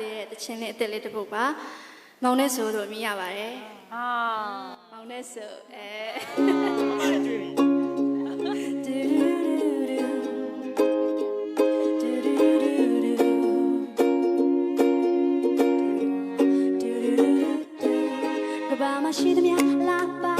သေးတဲ့တခြင်းလေးအစ်စ်လေးတစ်ပုဒ်ပါမောင်နဲ့ဆိုလို့မြင်ရပါတယ်ဟာမောင်နဲ့ဆိုအဲဘာမှရှိသမျှလာပါ